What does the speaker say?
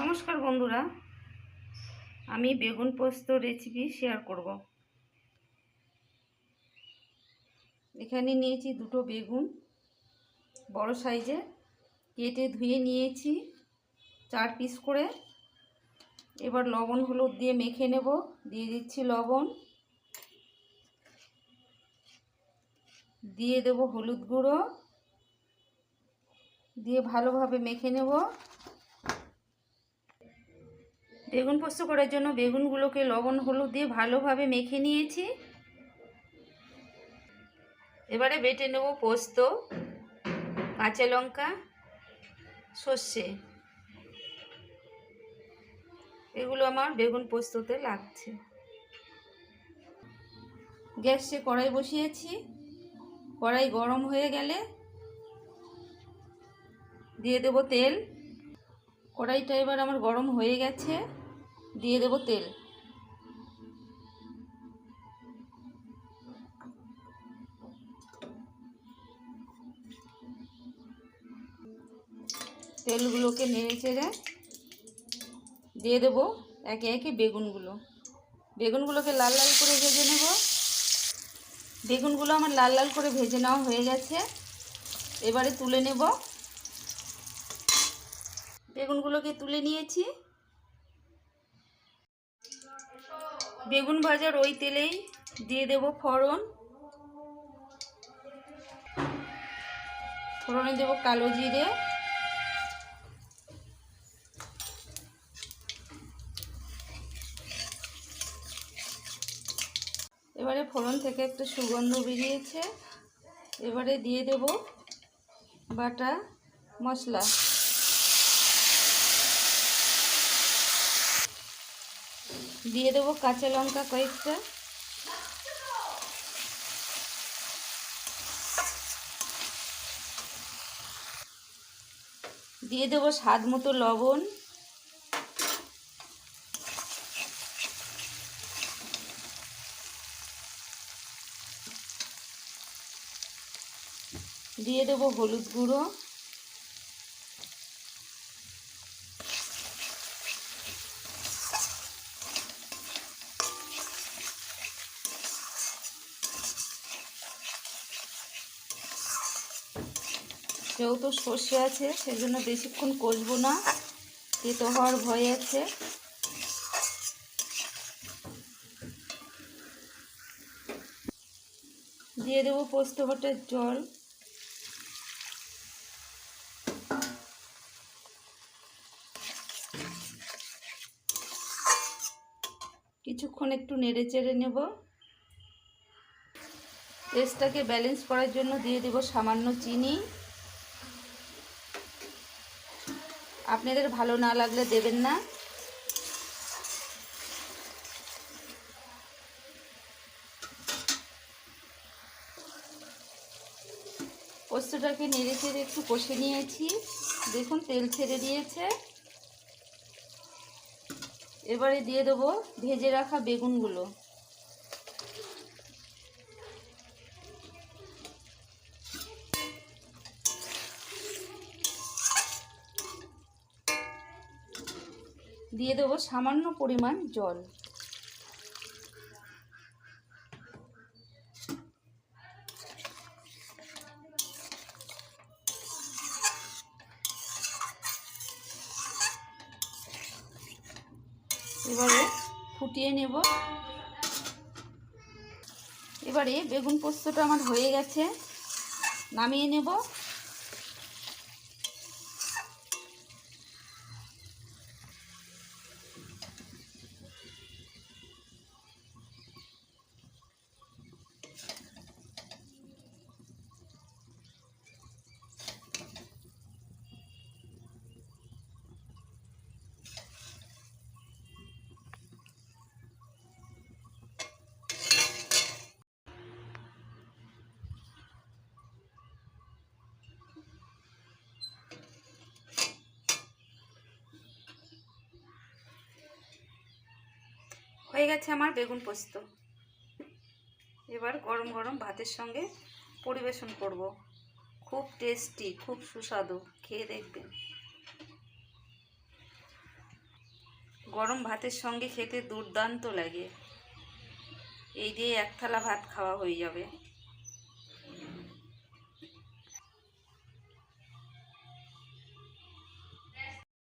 নমস্কার বন্ধুরা, আমি বেগুন পোস্ত রেসিপি শেয়ার করব। এখানে নিয়েছি দুটো বেগুন, বড় সাইজে কেটে ধুয়ে নিয়েছি চার পিস করে। এবার লবণ হলুদ দিয়ে মেখে নেব, দিয়ে দিচ্ছি লবণ। দিয়ে দেব হলুদ গুঁড়ো। দিয়ে ভালোভাবে মেখে নেব। বেগুন পোস্ত করার জন্য বেগুনগুলোকে লবণ হলুদ দিয়ে ভালোভাবে মেখে নিয়েছি। এবারে বেটে নেব পোস্ত, কাঁচা লঙ্কা, সর্ষে। এগুলো আমার বেগুন পোস্ততে লাগছে। গ্যাসে কড়াই বসিয়েছি। কড়াই গরম হয়ে গেলে দিয়ে দেব তেল। কড়াইটা এবার আমার গরম হয়ে গেছে। দিয়ে দেব তেল। তেলগুলোকে নেড়ে চেড়ে দিয়ে দেব একে একে বেগুনগুলো। বেগুনগুলোকে লাল লাল করে ভেজে নেব। বেগুনগুলো আমার লাল লাল করে ভেজে নেওয়া হয়ে গেছে। এবারে তুলে নেব। বেগুনগুলোকে তুলে নিয়েছি। বেগুন ভাজার ওই তেলেই দিয়ে দেব ফড়ন। ফোড়নে দেব কালো জিরে। এবারে ফোড়ন থেকে একটা সুগন্ধ বেরিয়েছে। এবারে দিয়ে দেব বাটা মশলা। দিয়ে দেবো কাঁচা লঙ্কা কয়েকটা। দিয়ে দেবো স্বাদ মতো লবণ। দিয়ে দেবো হলুদ গুঁড়ো। যেহেতু সর্ষে আছে, সেজন্য বেশিক্ষণ কষবো না। তেতো হওয়ার ভয় আছে। দিয়ে দেবো পোস্ত বাটার জল। কিছুক্ষণ একটু নেড়ে চেড়ে নেব। টেস্টটাকে ব্যালেন্স করার জন্য দিয়ে দেব সামান্য চিনি। আপনাদের ভালো না লাগলে দেবেন না। পোস্তটাকে নেড়ে চেড়ে একটু কষে নিয়েছি। দেখুন, তেল ছেড়ে দিয়েছে। এবারে দিয়ে দেবো ভেজে রাখা বেগুনগুলো। দিয়ে দেবো সামান্য পরিমাণ জল। এবারে ফুটিয়ে নেব। এবারে বেগুন পোস্তটা আমার হয়ে গেছে, নামিয়ে নেব। হয়ে গেছে আমার বেগুন পোস্ত। এবার গরম গরম ভাতের সঙ্গে পরিবেশন করব। খুব টেস্টি, খুব সুস্বাদু, খেয়ে দেখবেন। গরম ভাতের সঙ্গে খেতে দুর্দান্ত লাগে। এই দিয়ে এক থালা ভাত খাওয়া হয়ে যাবে।